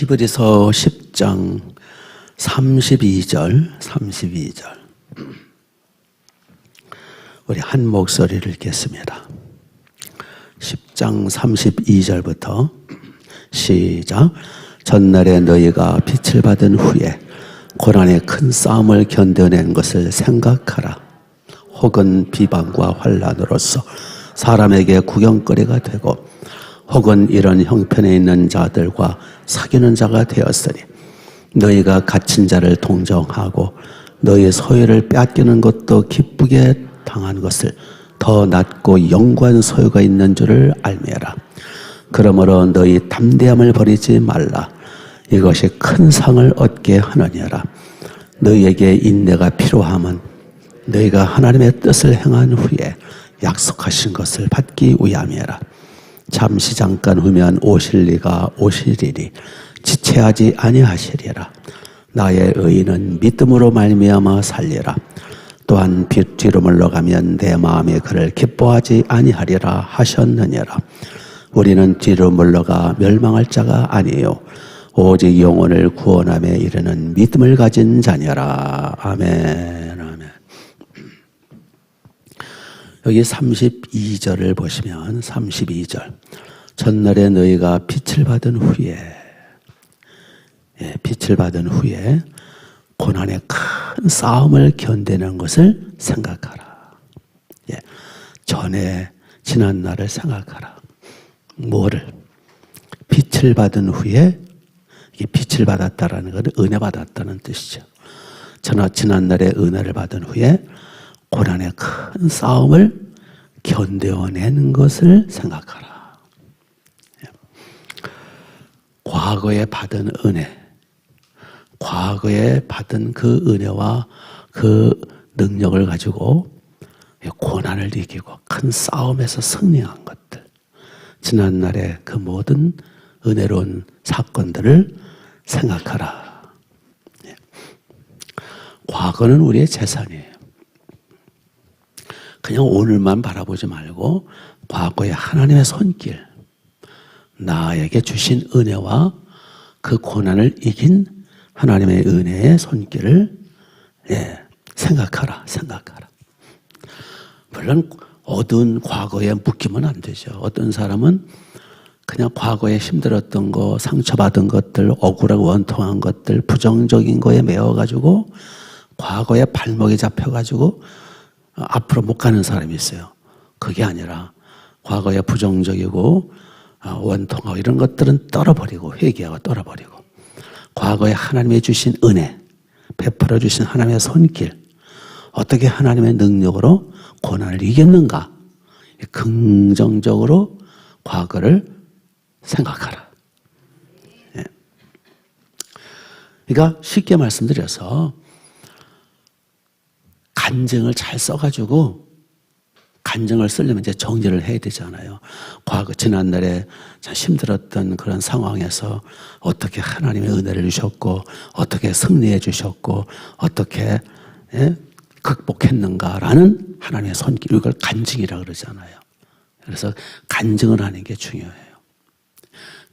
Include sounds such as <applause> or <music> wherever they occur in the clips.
히브리서 10장 32절, 32절. 우리 한 목소리를 읽겠습니다. 10장 32절부터 시작. 전날에 너희가 빛을 받은 후에 고난의 큰 싸움을 견뎌낸 것을 생각하라. 혹은 비방과 환란으로서 사람에게 구경거리가 되고 혹은 이런 형편에 있는 자들과 사귀는 자가 되었으니 너희가 갇힌 자를 동정하고 너희 소유를 빼앗기는 것도 기쁘게 당한 것을 더 낫고 영구한 소유가 있는 줄을 알미라. 그러므로 너희 담대함을 버리지 말라. 이것이 큰 상을 얻게 하느니라. 너희에게 인내가 필요함은 너희가 하나님의 뜻을 행한 후에 약속하신 것을 받기 위함이라. 잠시 잠깐 후면 오실 리가 오시리니 지체하지 아니하시리라. 나의 의인은 믿음으로 말미암아 살리라. 또한 빛 뒤로 물러가면 내 마음에 그를 기뻐하지 아니하리라 하셨느니라. 우리는 뒤로 물러가 멸망할 자가 아니요 오직 영혼을 구원함에 이르는 믿음을 가진 자녀라. 아멘. 아멘. 여기 32절을 보시면 32절. 전날에 너희가 빛을 받은 후에 예, 빛을 받은 후에 고난의 큰 싸움을 견디는 것을 생각하라. 예, 전에 지난 날을 생각하라. 뭐를? 빛을 받은 후에 이 빛을 받았다라는 것은 은혜 받았다는 뜻이죠. 전나 지난 날에 은혜를 받은 후에 고난의 큰 싸움을 견뎌내는 것을 생각하라. 예. 과거에 받은 은혜, 과거에 받은 그 은혜와 그 능력을 가지고 고난을 이기고 큰 싸움에서 승리한 것들, 지난날의 그 모든 은혜로운 사건들을 생각하라. 예. 과거는 우리의 재산이에요. 그냥 오늘만 바라보지 말고 과거의 하나님의 손길, 나에게 주신 은혜와 그 고난을 이긴 하나님의 은혜의 손길을 예, 생각하라, 생각하라. 물론 어두운 과거에 묶이면 안 되죠. 어떤 사람은 그냥 과거에 힘들었던 거, 상처받은 것들, 억울하고 원통한 것들, 부정적인 거에 매워가지고 과거에 발목이 잡혀가지고 앞으로 못 가는 사람이 있어요. 그게 아니라 과거에 부정적이고 아, 원통하고 이런 것들은 떨어버리고 회개하고 떨어버리고 과거에 하나님의 주신 은혜, 베풀어 주신 하나님의 손길, 어떻게 하나님의 능력으로 고난을 이겼는가? 긍정적으로 과거를 생각하라. 예. 그러니까 쉽게 말씀드려서 간증을 잘 써가지고 간증을 쓰려면 이제 정리를 해야 되잖아요. 과거 지난날에 참 힘들었던 그런 상황에서 어떻게 하나님의 은혜를 주셨고 어떻게 승리해 주셨고 어떻게 예? 극복했는가라는 하나님의 손길 이걸 간증이라 그러잖아요. 그래서 간증을 하는 게 중요해요.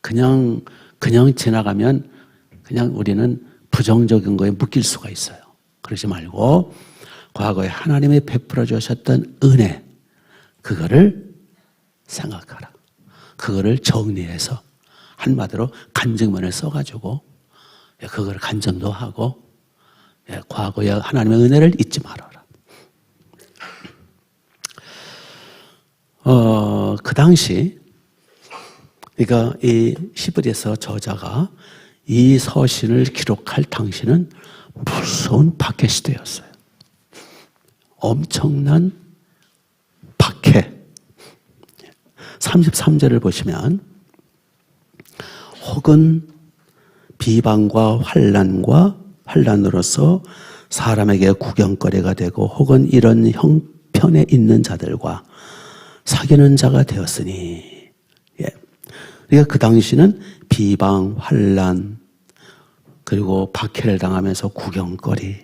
그냥 그냥 지나가면 그냥 우리는 부정적인 거에 묶일 수가 있어요. 그러지 말고 과거에 하나님이 베풀어 주셨던 은혜 그거를 생각하라. 그거를 정리해서 한마디로 간증문을 써가지고 예, 그걸 간증도 하고 예, 과거의 하나님의 은혜를 잊지 말아라. 어, 그 당시 그러니까 이 히브리서 저자가 이 서신을 기록할 당시는 무서운 박해 시대였어요. 엄청난 박해. 33절을 보시면 혹은 비방과 환란과 환란으로서 사람에게 구경거리가 되고 혹은 이런 형편에 있는 자들과 사귀는 자가 되었으니 예. 그러니까 그 당시는 비방, 환란 그리고 박해를 당하면서 구경거리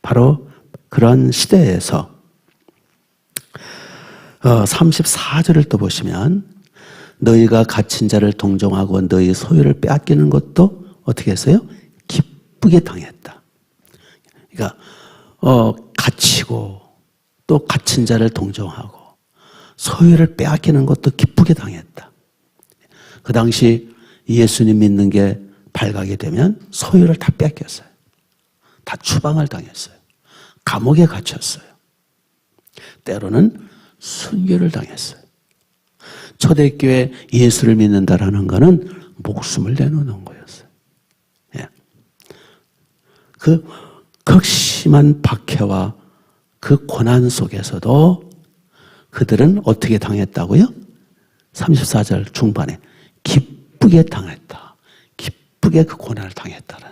바로 그런 시대에서 어, 34절을 또 보시면 너희가 갇힌 자를 동정하고 너희 소유를 빼앗기는 것도 어떻게 했어요? 기쁘게 당했다. 그러니까 어, 갇히고 또 갇힌 자를 동정하고 소유를 빼앗기는 것도 기쁘게 당했다. 그 당시 예수님 믿는 게 발각이 되면 소유를 다 뺏겼어요. 다 추방을 당했어요. 감옥에 갇혔어요. 때로는 순교를 당했어요. 초대교회 예수를 믿는다라는 것은 목숨을 내놓는 거였어요. 예. 그 극심한 박해와 그 고난 속에서도 그들은 어떻게 당했다고요? 34절 중반에 기쁘게 당했다. 기쁘게 그 고난을 당했다라는 거예요.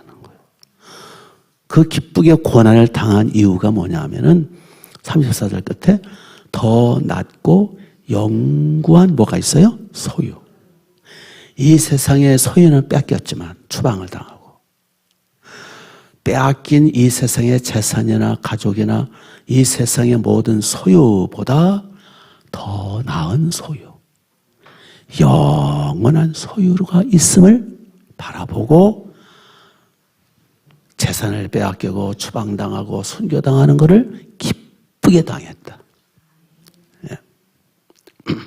그 기쁘게 고난을 당한 이유가 뭐냐 하면은 34절 끝에 더 낮고 영구한 뭐가 있어요? 소유. 이 세상의 소유는 뺏겼지만 추방을 당하고 빼앗긴 이 세상의 재산이나 가족이나 이 세상의 모든 소유보다 더 나은 소유, 영원한 소유가 있음을 바라보고 재산을 빼앗기고 추방당하고 순교당하는 것을 기쁘게 당했다. 예. <clears throat>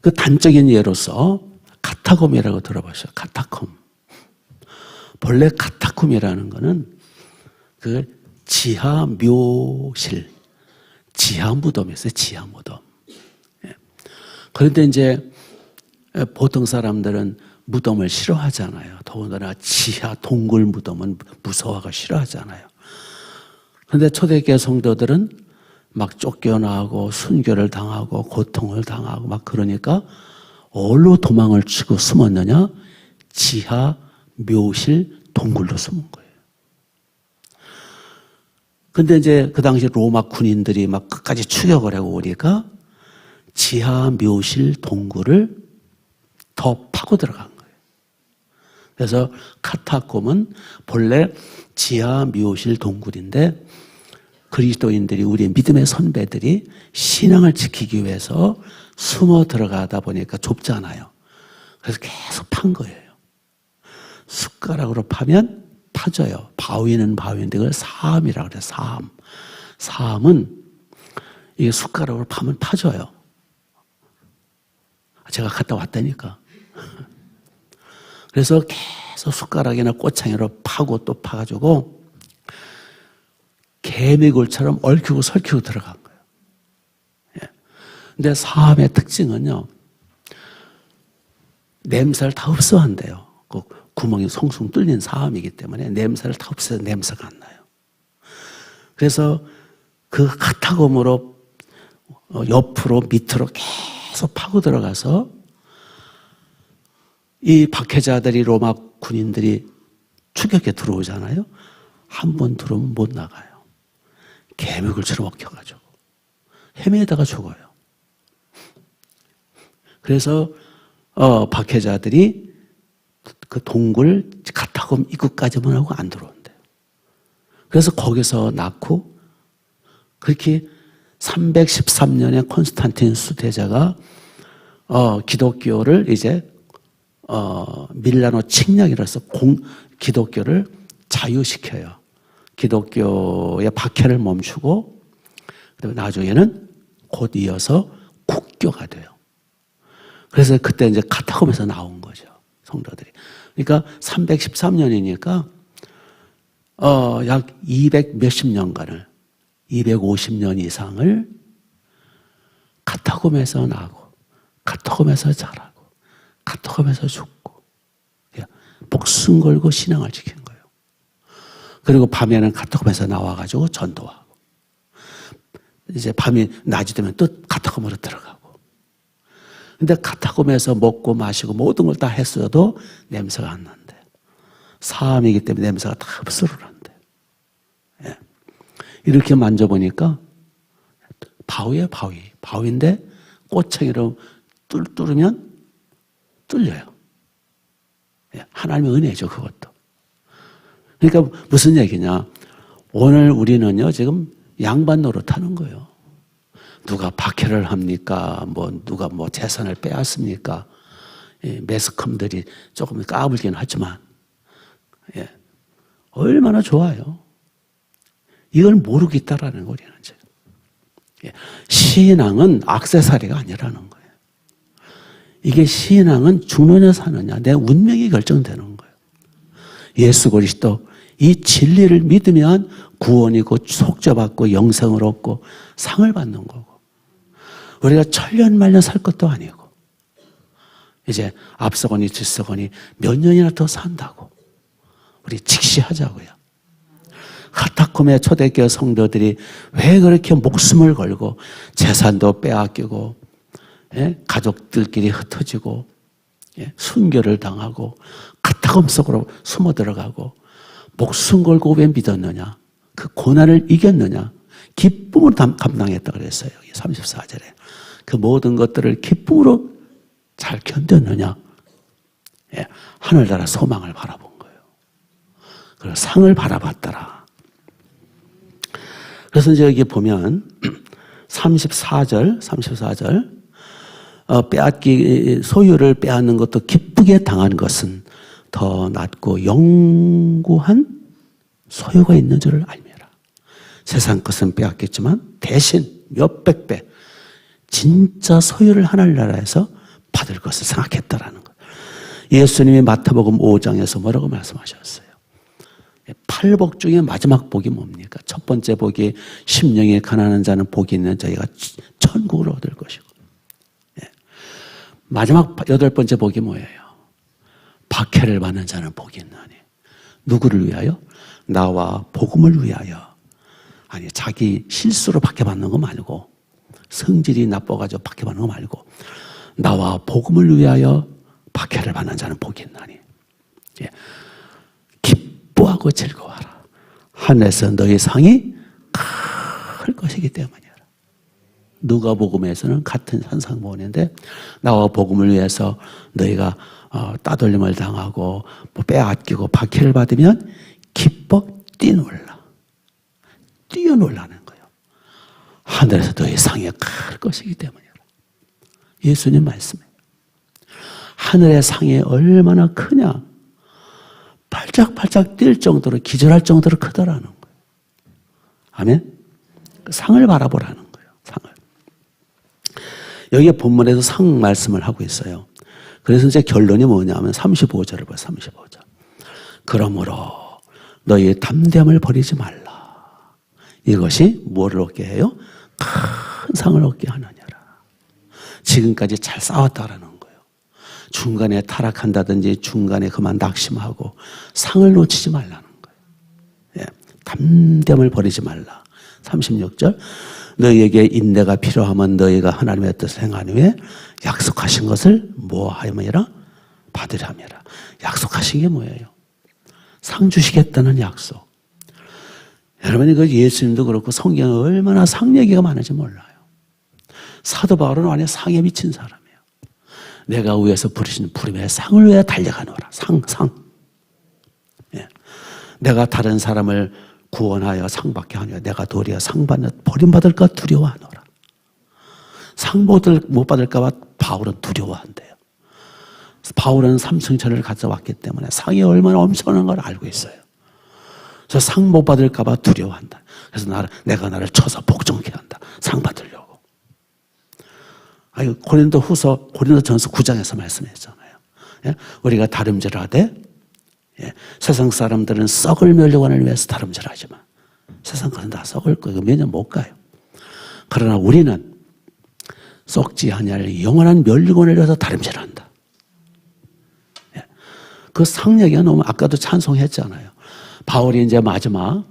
그 단적인 예로서 카타콤이라고 들어보셨어요. 카타콤. 본래 카타콤이라는 것은 그 지하 묘실, 지하 무덤이었어요. 지하 무덤. 예. 그런데 이제 보통 사람들은 무덤을 싫어하잖아요. 더군다나 지하 동굴 무덤은 무서워하고 싫어하잖아요. 그런데 초대교회 성도들은 막 쫓겨나고 순교를 당하고 고통을 당하고 막 그러니까 어디로 도망을 치고 숨었느냐? 지하 묘실 동굴로 숨은 거예요. 근데 이제 그 당시 로마 군인들이 막 끝까지 추격을 하고 오니까 지하 묘실 동굴을 더 파고 들어간 거예요. 그래서 카타콤은 본래 지하 묘실 동굴인데 그리스도인들이 우리의 믿음의 선배들이 신앙을 지키기 위해서 숨어 들어가다 보니까 좁잖아요. 그래서 계속 판 거예요. 숟가락으로 파면 파져요. 바위는 바위인데 그걸 사암이라고 그래요. 사암. 사암은 이게 숟가락으로 파면 파져요. 제가 갔다 왔다니까. 그래서 계속 숟가락이나 꼬창이로 파고 또 파가지고 개미굴처럼 얽히고 설키고 들어간 거예요. 예. 근데 사암의 특징은요, 냄새를 다 흡수한대요. 그 구멍이 송송 뚫린 사암이기 때문에 냄새를 다 흡수해서 냄새가 안 나요. 그래서 그 카타곰으로 어, 옆으로 밑으로 계속 파고 들어가서 이 박해자들이 로마 군인들이 추격에 들어오잖아요. 한 번 들어오면 못 나가요. 개미굴처럼 엉켜가지고 헤매다가 죽어요. 그래서 어, 박해자들이 그 동굴 카타콤 입구까지만 하고 안 들어온대요. 그래서 거기서 낳고 그렇게 313년에 콘스탄틴 수대자가 어, 기독교를 이제 어, 밀라노 칙략이라서 공, 기독교를 자유시켜요. 기독교의 박해를 멈추고 그다음에 나중에는 곧 이어서 국교가 돼요. 그래서 그때 이제 카타콤에서 나온 거죠. 성도들이. 그러니까 313년이니까 어, 약 200 몇십 년간을 250년 이상을 카타콤에서 나고 카타콤에서 자라 고 카타콤에서 죽고 목숨 걸고 신앙을 지킨 거예요. 그리고 밤에는 카타콤에서 나와가지고 전도하고 이제 밤이 낮이 되면 또 카타콤으로 들어가고 근데 카타콤에서 먹고 마시고 모든 걸 다 했어도 냄새가 안 난대. 사암이기 때문에 냄새가 다 흡수를 한대. 예. 이렇게 만져보니까 바위야 바위. 바위인데 꼬챙이로 뚫, 뚫으면 뚫려요. 예. 하나님의 은혜죠 그것도. 그러니까 무슨 얘기냐. 오늘 우리는요 지금 양반 노릇 하는 거예요. 누가 박해를 합니까? 뭐 누가 뭐 재산을 빼앗습니까? 예, 매스컴들이 조금 까불긴 하지만 예, 얼마나 좋아요. 이걸 모르겠다라는 거리는 지금. 예, 신앙은 악세사리가 아니라는 거예요. 이게 신앙은 죽느냐 사느냐 내 운명이 결정되는 거예요. 예수 그리스도 이 진리를 믿으면 구원이고 속죄받고 영생을 얻고 상을 받는 거고 우리가 천년만년 살 것도 아니고 이제 앞서거니 뒤서거니 몇 년이나 더 산다고 우리 직시하자고요. 카타콤의 초대교회 성도들이 왜 그렇게 목숨을 걸고 재산도 빼앗기고 예? 가족들끼리 흩어지고 예? 순교를 당하고 카타콤 속으로 숨어 들어가고 목숨 걸고 왜 믿었느냐? 그 고난을 이겼느냐? 기쁨으로 감당했다 그랬어요. 34절에. 그 모든 것들을 기쁨으로 잘 견뎠느냐? 예, 하늘나라 소망을 바라본 거예요. 그리고 상을 바라봤더라. 그래서 이제 여기 보면 34절, 34절, 어, 빼앗기, 소유를 빼앗는 것도 기쁘게 당한 것은 더 낫고 영구한 소유가 있는 줄을 알미라. 세상 것은 빼앗겼지만 대신 몇백 배 진짜 소유를 하늘나라에서 받을 것을 생각했다라는 것. 예수님이 마태복음 5장에서 뭐라고 말씀하셨어요? 팔복 중에 마지막 복이 뭡니까? 첫 번째 복이 심령이 가난한 자는 복이 있는 자가 천국을 얻을 것이고 예. 마지막 여덟 번째 복이 뭐예요? 박해를 받는 자는 복이 있나니 누구를 위하여? 나와 복음을 위하여 아니 자기 실수로 박해받는 거 말고 성질이 나빠가지고 박해받는 거 말고 나와 복음을 위하여 박해를 받는 자는 복이 있나니. 예. 기뻐하고 즐거워하라. 하늘에서 너희 상이 클 것이기 때문이라. 누가 복음에서는 같은 산상 보는데 나와 복음을 위해서 너희가 어, 따돌림을 당하고 뭐 빼앗기고 박해를 받으면 기뻐 뛰놀라. 뛰어놀라는 거예요. 하늘에서 너희 상이 클 것이기 때문이라. 예수님 말씀이에요. 하늘의 상이 얼마나 크냐. 팔짝팔짝 뛸 정도로 기절할 정도로 크더라는 거예요. 아멘? 그 상을 바라보라는 거예요. 여기에 본문에서 상 말씀을 하고 있어요. 그래서 이제 결론이 뭐냐면 35절을 봐요. 35절. 그러므로 너희 담대함을 버리지 말라. 이것이 뭐를 얻게 해요? 큰 상을 얻게 하느냐. 지금까지 잘 싸웠다라는 거예요. 중간에 타락한다든지 중간에 그만 낙심하고 상을 놓치지 말라는 거예요. 예. 담대함을 버리지 말라. 36절. 너희에게 인내가 필요하면 너희가 하나님의 뜻을 행한 후에 약속하신 것을 뭐 하여라? 받으려 함이라. 약속하신 게 뭐예요? 상 주시겠다는 약속. 여러분이 그 예수님도 그렇고 성경에 얼마나 상 얘기가 많은지 몰라요. 사도 바울은 완전 상에 미친 사람이에요. 내가 위에서 부르신 부름의 상을 위해 달려가노라. 상, 상. 예. 내가 다른 사람을 구원하여 상 받게 하냐. 내가 도리어 상 받는 버림받을까 두려워하노라. 상못 받을까봐 바울은 두려워한대요. 바울은 삼승천을 가져왔기 때문에 상이 얼마나 엄청난 걸 알고 있어요. 그래서 상 못 받을까봐 두려워한다. 그래서 나를, 내가 나를 쳐서 복종케 한다. 상 받으려고. 아유, 고린도 후서, 고린도 전서 9장에서 말씀했잖아요. 예? 우리가 다름질 하되, 예? 세상 사람들은 썩을 멸류관을 위해서 다름질하지만, 세상 것은 다 썩을 거예요. 몇 년 못 가요. 그러나 우리는 썩지 아니할 영원한 멸류관을 위해서 다름질한다. 예? 그 상얘기가 너무 아까도 찬송했잖아요. 바울이 이제 마지막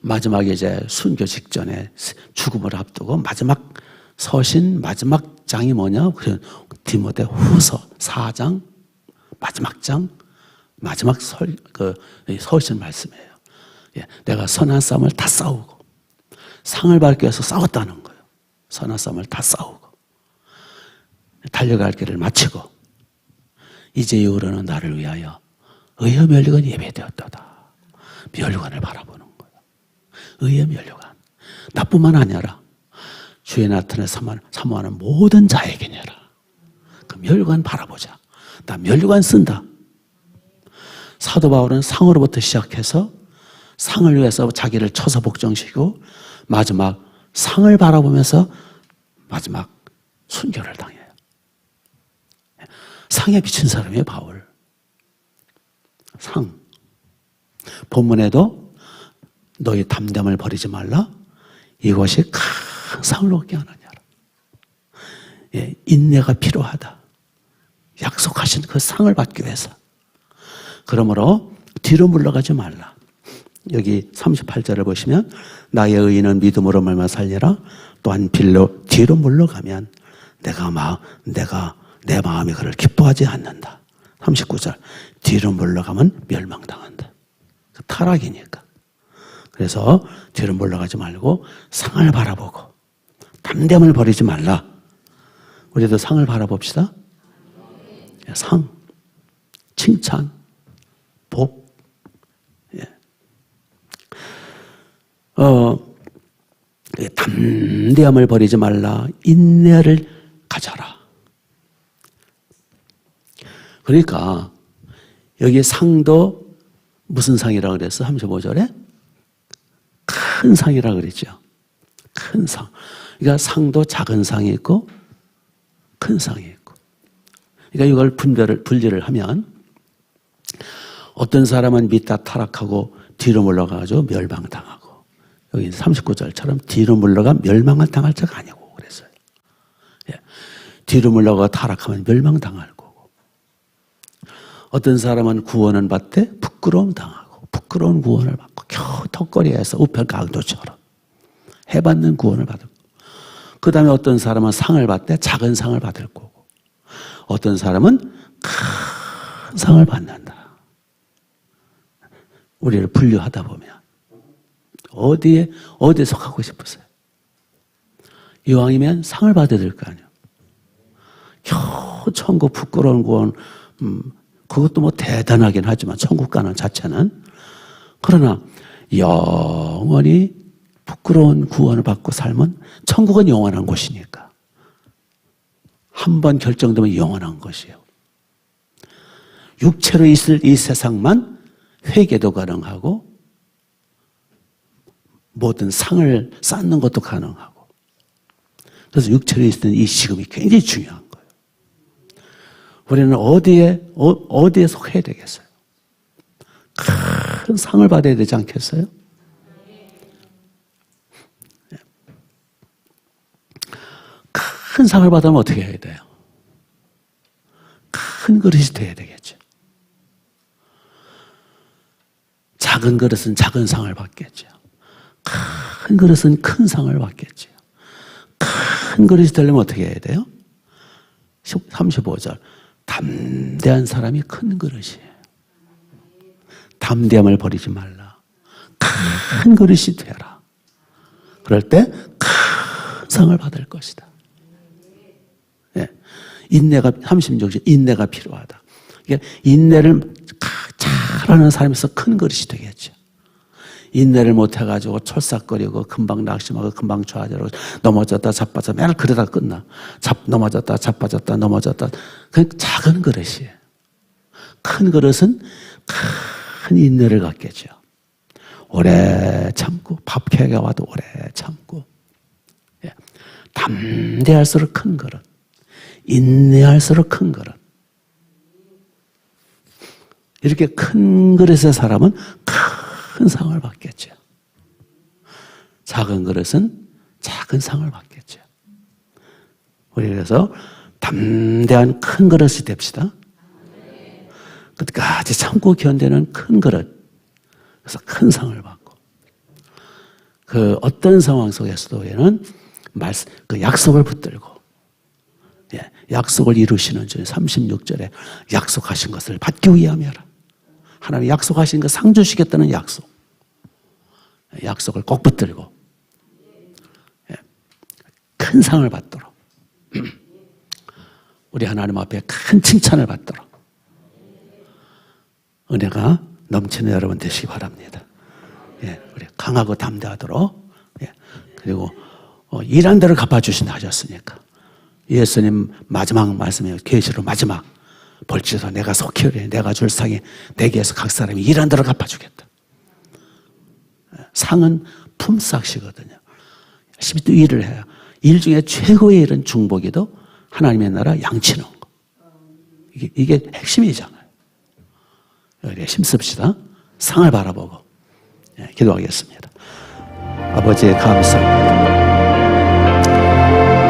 마지막에 이제 순교 직전에 죽음을 앞두고 마지막 서신 마지막 장이 뭐냐? 그 디모데 후서 4장 마지막 장 마지막 설, 그 서신 말씀이에요. 예, 내가 선한 싸움을 다 싸우고 상을 받기 위해서 싸웠다는 거예요. 선한 싸움을 다 싸우고 달려갈 길을 마치고 이제 이후로는 나를 위하여 의의 멸류관 예배되었다. 멸류관을 바라보는 거예요. 의의 멸류관. 나뿐만 아니라 주의 나타내 사모하는, 모든 자에게니라. 그 멸관 바라보자. 나 멸관 쓴다. 사도 바울은 상으로부터 시작해서 상을 위해서 자기를 쳐서 복종시키고 마지막 상을 바라보면서 마지막 순교를 당해요. 상에 비친 사람이에요, 바울. 상. 본문에도 너희 담담을 버리지 말라. 이것이 큰 상을 얻게 하느냐라. 예, 인내가 필요하다. 약속하신 그 상을 받기 위해서. 그러므로 뒤로 물러가지 말라. 여기 38절을 보시면 나의 의인은 믿음으로 말만 살리라. 또한 빌로 뒤로 물러가면 내가 마 내가 내 마음이 그를 기뻐하지 않는다. 39절 뒤로 물러가면 멸망당한다. 그 타락이니까. 그래서 뒤로 물러가지 말고 상을 바라보고 담대함을 버리지 말라. 우리도 상을 바라봅시다. 상, 칭찬, 복. 예. 어, 담대함을 버리지 말라. 인내를 가져라. 그러니까 여기 상도 무슨 상이라고 그랬어? 35절에? 큰 상이라고 그랬죠. 큰 상. 그러니까 상도 작은 상이 있고 큰 상이 있고. 그러니까 이걸 분별을, 분리를 하면 어떤 사람은 밑다 타락하고 뒤로 물러가가지고 멸망당하고 여기 39절처럼 뒤로 물러가 멸망을 당할 자가 아니고 그랬어요. 예. 뒤로 물러가 타락하면 멸망당할 거고 어떤 사람은 구원은 받되 부끄러움 당하고 부끄러운 구원을 받고 겨우 턱걸이에서 우편 강도처럼 해받는 구원을 받고 그 다음에 어떤 사람은 상을 받되 작은 상을 받을 거고 어떤 사람은 큰 상을 받는다. 우리를 분류하다 보면 어디에 어디에 속하고 싶으세요? 이왕이면 상을 받아야 될 거 아니에요. 겨우 천국 부끄러운 구원 음, 그것도 뭐 대단하긴 하지만 천국 가는 자체는 그러나 영원히 부끄러운 구원을 받고 살면 천국은 영원한 곳이니까 한 번 결정되면 영원한 것이에요. 육체로 있을 이 세상만 회개도 가능하고 모든 상을 쌓는 것도 가능하고 그래서 육체로 있을 이 지금이 굉장히 중요한 거예요. 우리는 어디에 어, 디에 속해야 되겠어요? 큰 상을 받아야 되지 않겠어요? 큰 상을 받으면 어떻게 해야 돼요? 큰 그릇이 돼야 되겠죠. 작은 그릇은 작은 상을 받겠죠. 큰 그릇은 큰 상을 받겠죠. 큰 그릇이 되려면 어떻게 해야 돼요? 35절. 담대한 사람이 큰 그릇이에요. 담대함을 버리지 말라. 큰 그릇이 되라. 그럴 때 큰 상을 받을 것이다. 예. 인내가 36절 인내가 필요하다. 인내를 잘하는 사람에서 큰 그릇이 되겠죠. 인내를 못해가지고 철삭거리고 금방 낙심하고 금방 좌절하고 넘어졌다 자빠졌다 맨날 그러다 끝나. 잡, 넘어졌다 자빠졌다 넘어졌다. 그 작은 그릇이에요. 큰 그릇은 큰 인내를 갖겠죠. 오래 참고 밥캐가 와도 오래 참고 예. 담대할수록 큰 그릇 인내할수록 큰 그릇 이렇게 큰 그릇의 사람은 큰 상을 받겠죠. 작은 그릇은 작은 상을 받겠죠. 우리 그래서 담대한 큰 그릇이 됩시다. 끝까지 참고 견디는 큰 그릇. 그래서 큰 상을 받고. 그 어떤 상황 속에서도 얘는 말씀, 그 약속을 붙들고, 예, 약속을 이루시는 중 36절에 약속하신 것을 받기 위함이라. 하나님 약속하신 그 상 주시겠다는 약속. 약속을 꼭 붙들고 예. 큰 상을 받도록 <clears throat> 우리 하나님 앞에 큰 칭찬을 받도록 은혜가 넘치는 여러분 되시기 바랍니다. 예, 우리 강하고 담대하도록 예, 그리고 어, 일한 대로 갚아주신다 하셨으니까. 예수님 마지막 말씀이에요. 계시로 마지막. 벌지도 내가 속히려 내가 줄 상에 내게에서 각 사람이 일한 대로 갚아주겠다. 상은 품삯이거든요. 열심히 또 일을 해요. 일 중에 최고의 일은 중복이도 하나님의 나라 양치는 거. 이게, 이게 핵심이잖아요. 우리 힘씁시다. 상을 바라보고 예, 기도하겠습니다. 아버지 감사합니다.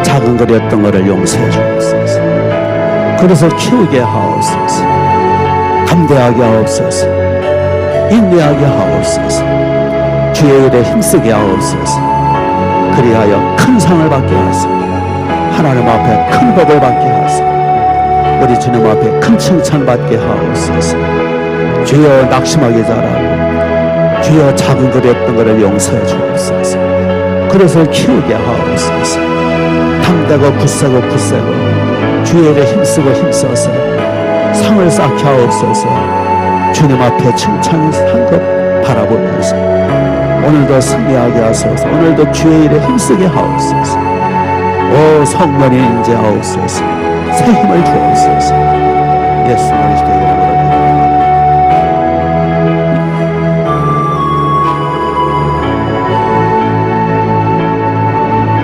작은 거리였던 것을 용서해 주옵소서. 그래서 키우게 하옵소서. 담대하게 하옵소서. 인내하게 하옵소서. 주의 일에 힘쓰게 하옵소서. 그리하여 큰 상을 받게 하소서. 하나님 앞에 큰 법을 받게 하소서. 우리 주님 앞에 큰 칭찬 받게 하옵소서. 주여 낙심하게 잘하고 주여 작은 거리였던 것을 용서해 주옵소서. 그래서 키우게 하옵소서. 담대고 굳세고 굳세고 주의 일에 힘쓰고 힘써서 상을 쌓게 하옵소서. 주님 앞에 칭찬 상급 바라보면서 오늘도 승리하게 하소서. 오늘도 주의 일에 힘쓰게 하옵소서. 오 성령이 인재 하옵소서. 새 힘을 주옵소서. 예수 그리스도의